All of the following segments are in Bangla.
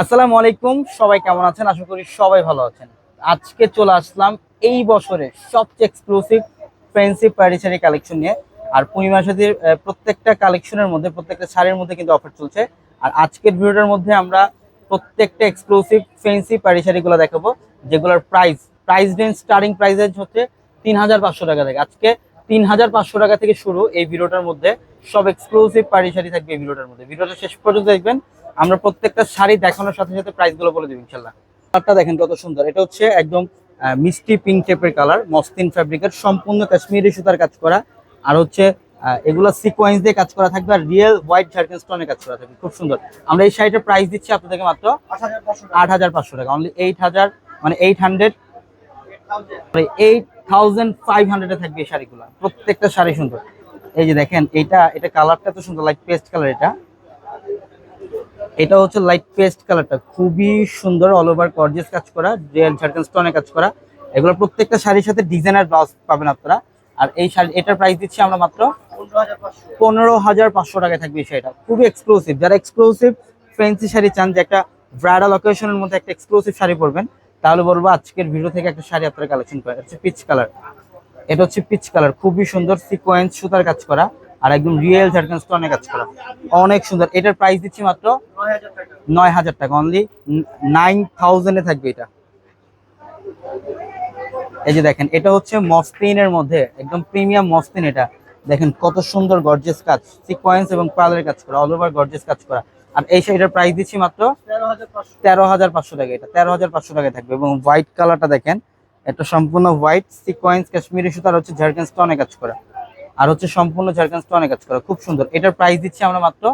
আসসালামু আলাইকুম, সবাই কেমন আছেন? আশা করি সবাই ভালো আছেন। আজকে চলে আসলাম এই বছরে সবচেয়ে এক্সক্লুসিভ ফ্যান্সি প্যারিসারি কালেকশন নিয়ে। আর পূর্ণিমা সাথীর প্রত্যেকটা কালেকশনের মধ্যে, প্রত্যেকটা শাড়ির মধ্যে কিন্তু অফার চলছে। আর আজকের ভিডিওটার মধ্যে আমরা প্রত্যেকটা এক্সক্লুসিভ ফ্যান্সি প্যারিসারিগুলো দেখাবো, যেগুলোর price price range starting price range হচ্ছে তিন হাজার পাঁচশো টাকা থেকে। আজকে তিন হাজার পাঁচশো টাকা থেকে শুরু এই ভিডিওটার মধ্যে সব এক্সক্লুসিভ পাড়ি শাড়ি থাকবে এই ভিডিওটার মধ্যে। ভিডিওটা শেষ পর্যন্ত দেখবেন আমরা প্রত্যেকটা শাড়ি দেখানোর সাথে সাথে প্রাইসগুলো বলে দেবো ইনশাল্লাহ কালারটা দেখেন কত সুন্দর। এটা হচ্ছে একদম মিষ্টি পিঙ্ক টাইপের কালার মসলিন ফ্যাব্রিকের সম্পূর্ণ কাশ্মীরি সুতার কাজ করা। আর হচ্ছে এগুলো সিকোয়েন্স দিয়ে কাজ করা থাকবে আর রিয়েল হোয়াইট ঝাড়খান স্টোনে কাজ করা থাকবে। খুব সুন্দর। আমরা এই শাড়িটার প্রাইস দিচ্ছি আপনাদেরকে মাত্র আট হাজার পাঁচশো টাকা। অনলি এইট হাজার মানে eight hundred eight thousand five হান্ড্রেডে থাকবে এই শাড়িগুলো। প্রত্যেকটা শাড়ি সুন্দর। এই যে দেখেন এইটা এটা কালারটা তো সুন্দর লাইট পেস্ট কালার এটা। এটা হচ্ছে লাইট পেস্ট কালারটা খুবই সুন্দর অল ওভার গর্জিয়াস কাজ করা রিয়েল ঝাড়খান স্টোনে কাজ করা। এগুলো প্রত্যেকটা শাড়ির সাথে ডিজাইনার ব্লাউজ পাবেন আপনারা। আর এই শাড়ি, এটার প্রাইস দিচ্ছি আমরা মাত্র পনেরো হাজার পাঁচশো টাকায় থাকবে এই শাড়িটা। খুবই এক্সক্লুসিভ যারা এক্সক্লুসিভ ফ্যান্সি শাড়ি চান, যে একটা ব্রাইডাল অকেশনের মধ্যে একটা এক্সক্লুসিভ শাড়ি পরবেন, তাহলে বলব আজকের ভিডিও থেকে একটা শাড়ি আপনারা কালেকশন করেন। হচ্ছে পিচ কালার এটা হচ্ছে পিচ কালার খুবই সুন্দর সিকোয়েন্স সুতার কাজ করা। আর একদম রিয়েল ঝাড়খান স্টোনে কাজ করা অনেক সুন্দর। এটার প্রাইস দিচ্ছি মাত্র নয় হাজার টাকা। অনলি নাইন থাউজেন্ডে থাকবে এটা। এই যে দেখেন, এটা হচ্ছে মসলিনের মধ্যে, একদম প্রিমিয়াম মসলিন এটা। দেখেন কত সুন্দর গর্জেস কাজ। সিকোয়েন্স এবং পার্লের কাজ করা অল ওভার গর্জেস কাজ করা। আর এই শাড়িটার প্রাইস দিচ্ছি মাত্র তেরো হাজার পাঁচশো টাকা। এটা তেরো হাজার পাঁচশো টাকায় থাকবে। এবং হোয়াইট কালারটা দেখেন এটা সম্পূর্ণ হোয়াইট সিকোয়েন্স কাশ্মীরি সুতার হচ্ছে ঝাড়খান স্টোনে কাজ করা। আর হচ্ছে সম্পূর্ণ ঝাড়খান স্টোনে কাজ করা, খুব সুন্দর। এটার প্রাইস দিচ্ছি আমরা মাত্র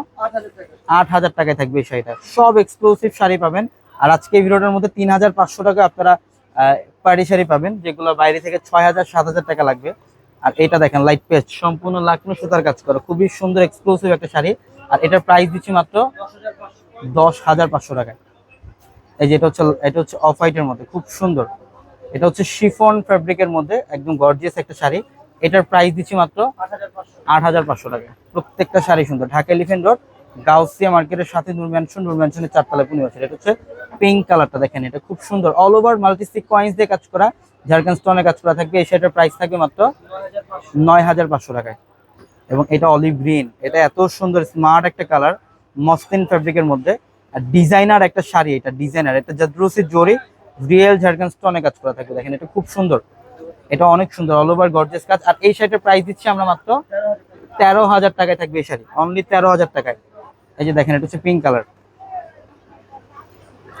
আট হাজার টাকায় থাকবে এই শাড়িটা। সব এক্সক্লুসিভ শাড়ি পাবেন। আর আজকে ভিডিওটার মধ্যে তিন হাজার পাঁচশো টাকা আপনারা পাড়ি শাড়ি পাবেন, যেগুলো বাইরে থেকে ছয় হাজার, সাত হাজার টাকা লাগবে। আর এটা দেখেন লাইট পেস্ট সম্পূর্ণ লাকনো সুতার কাজ করা, খুবই সুন্দর এক্সক্লুসিভ একটা শাড়ি। আর এটার প্রাইস দিচ্ছি মাত্র দশ হাজার পাঁচশো টাকায়। এই যে এটা হচ্ছে এটা হচ্ছে অফ হোয়াইটের মধ্যে, খুব সুন্দর। এটা হচ্ছে শিফন ফ্যাব্রিকের মধ্যে, একদম গর্জিয়াস একটা শাড়ি। এটার প্রাইস দিচ্ছি মাত্র আট হাজার পাঁচশো টাকা। প্রত্যেকটা শাড়ি সুন্দর। ঢাকা এলিফেন্ট রোড গাউসিয়া মার্কেটের সাথে নূর ম্যানশন নূর ম্যানশনের চারতলা পূর্ণিমাসের এটা হচ্ছে পিঙ্ক কালারটা দেখেন, এটা খুব সুন্দর। অল ওভার মাল্টি সিকোয়েন্স দিয়ে কাজ করা ঝাড়খান স্টোনে কাজ করা থাকবে। এই শাড়িটার প্রাইস থাকবে মাত্র নয় হাজার পাঁচশো টাকায়। এবং এটা অলিভ গ্রিন এটা এত সুন্দর স্মার্ট একটা কালার মসলিন ফ্যাব্রিকের মধ্যে। আর ডিজাইনার একটা শাড়ি, এটা ডিজাইনার এটা জাদ্রুসি জরি রিয়েল ঝাড়খান স্টোনে কাজ করা থাকবে। দেখেন, এটা খুব সুন্দর। এটা অনেক সুন্দর অল ওভার গর্জেস কাজ। আর এই শাড়িটার প্রাইস দিচ্ছি আমরা মাত্র তেরো হাজার টাকায় থাকবে এই শাড়ি অনলি তেরো হাজার টাকায়। এই যে দেখেন, এটা হচ্ছে পিঙ্ক কালার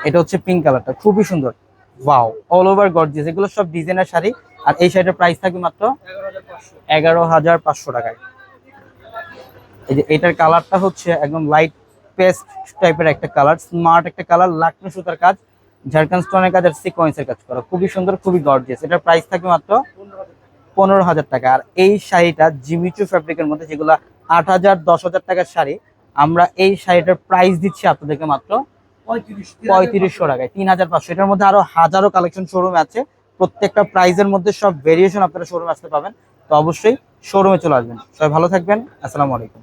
এটা হচ্ছে পিঙ্ক কালারটা খুবই সুন্দর। ওয়াও অল ওভার গর্জিয়াস এগুলো সব ডিজাইনার শাড়ি। আর এই শাড়িটার প্রাইস থাকবে মাত্র এগারো হাজার পাঁচশো টাকায়। এই যে এটার কালারটা হচ্ছে একদম লাইট পেস্ট টাইপের একটা কালার স্মার্ট একটা কালার লাকনো সুতার কাজ। ঝাড়খান স্টোনের কাজ আর সিকোয়েন্সের কাজ করা। খুবই সুন্দর, খুবই গর্জিয়াস এটার প্রাইস থাকবে মাত্র পনেরো হাজার টাকা। আর এই শাড়িটা জিমিচু ফ্যাব্রিকের মধ্যে যেগুলো আট হাজার, দশ হাজার টাকার শাড়ি, আমরা এই শাড়িটার প্রাইস দিচ্ছি আপনাদেরকে মাত্র পঁয়ত্রিশশো টাকায়, তিন হাজার পাঁচশো। এটার মধ্যে আরও হাজারো কালেকশন শোরুম আছে। প্রত্যেকটা প্রাইজের মধ্যে সব ভেরিয়েশন আপনারা শোরুমে আসতে পাবেন তো অবশ্যই শোরুমে চলে আসবেন। সবাই ভালো থাকবেন। আসসালামু আলাইকুম।